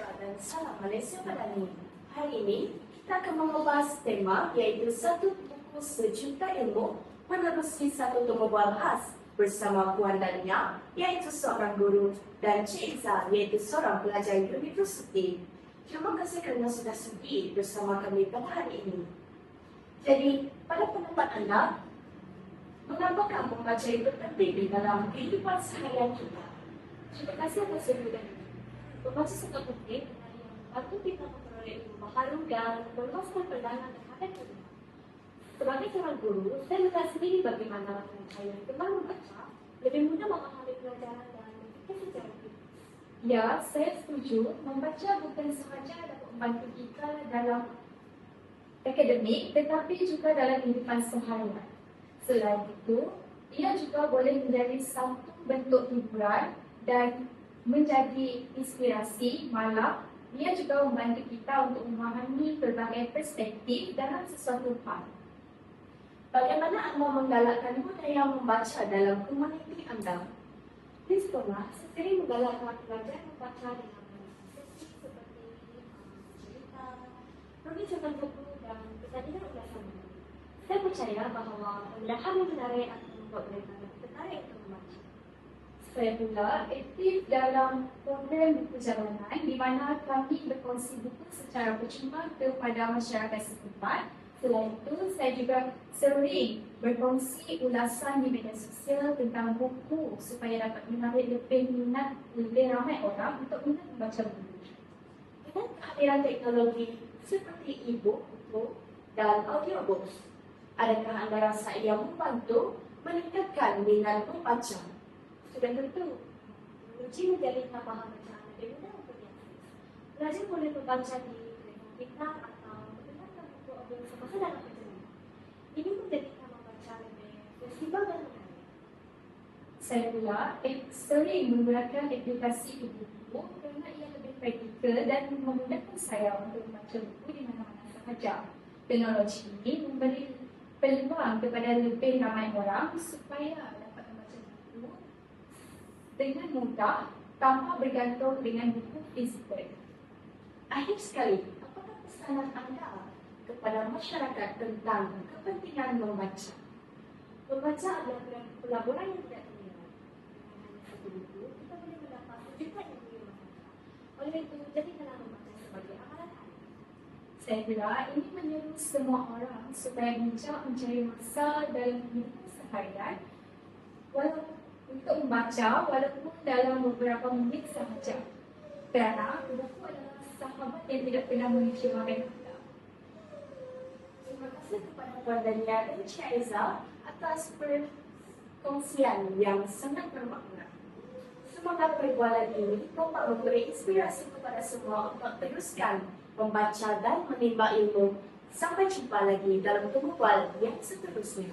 sejahtera dan salam Malaysia Madani. Hari ini, kita akan membahas tema iaitu satu buku sejuta ilmu menerusi satu tumbuhan khas bersama Puan Dania iaitu seorang guru dan Cik Izzah iaitu seorang pelajar universiti. Terima kasih kerana sudah sudi bersama kami pada hari ini. Jadi, pada pendapat anda, mengapakah membaca itu penting di dalam kehidupan seharian kita? Terima kasih atas sambutan ini. Membaca kerana ia membantu kita memperoleh ilmu baharu dan meluaskan pandangan terhadap dunia. Sebagai seorang guru, saya melihat sendiri bagaimana saya gemar membaca lebih mudah memahami pelajaran dan berfikir secara kritis. Ya, saya setuju. Membaca bukan sahaja dapat membantu kita dalam akademik tetapi juga dalam kehidupan seharian. Selain itu, ia juga boleh menjadi satu bentuk hiburan dan menjadi inspirasi malah ia juga membantu kita untuk memahami pelbagai perspektif dalam sesuatu hal. Bagaimana anda menggalakkan budaya membaca dalam komuniti anda? Di sekolah, sering menggalakkan pelajar membaca dengan seperti uh, cerita, perbincangan buku dan pertandingan ulasan. Saya percaya bahawa yang menarik akan membuat mereka tertarik untuk membaca. Saya pula aktif dalam program buku jalanan di mana kami berkongsi buku secara percuma kepada masyarakat setempat. Selain itu, saya juga sering berkongsi ulasan di media sosial tentang buku supaya dapat menarik lebih minat lebih ramai orang untuk minat membaca buku. Dengan kehadiran teknologi seperti e-book buku dan audiobooks, adakah anda rasa ia membantu meningkatkan minat membaca? Sudah tentu, menguji menjadi faham bacaan lebih mudah untuk. Pelajar boleh membaca di pintar atau mendengarkan buku audio semasa dalam perjalanan. Ini menjadikan membaca lebih fleksibel dan menarik. Saya pula eh, sering menggunakan aplikasi buku kerana ia lebih praktikal dan memudahkan saya untuk membaca buku di mana-mana sahaja. Teknologi ini memberi peluang kepada lebih ramai orang supaya dengan mudah tanpa bergantung dengan buku fizikal. Akhir sekali, apakah pesanan anda kepada masyarakat tentang kepentingan membaca? Membaca adalah pelaburan yang tidak hanya satu buku, kita boleh mendapat sejuta ilmu yang bermanfaat. Oleh itu, jadikanlah membaca sebagai amalan. Saya kira ini menyeru semua orang supaya bijak mencari masa dalam kehidupan seharian untuk membaca walaupun dalam beberapa minit sahaja. Kerana buku adalah sahabat yang tidak pernah mengecewakan kita. Terima kasih kepada Puan Dania dan Aizah atas perkongsian yang sangat bermakna. Semoga perbualan ini dapat memberi inspirasi kepada semua untuk teruskan membaca dan menimba ilmu. Sampai jumpa lagi dalam tumbuhan yang seterusnya.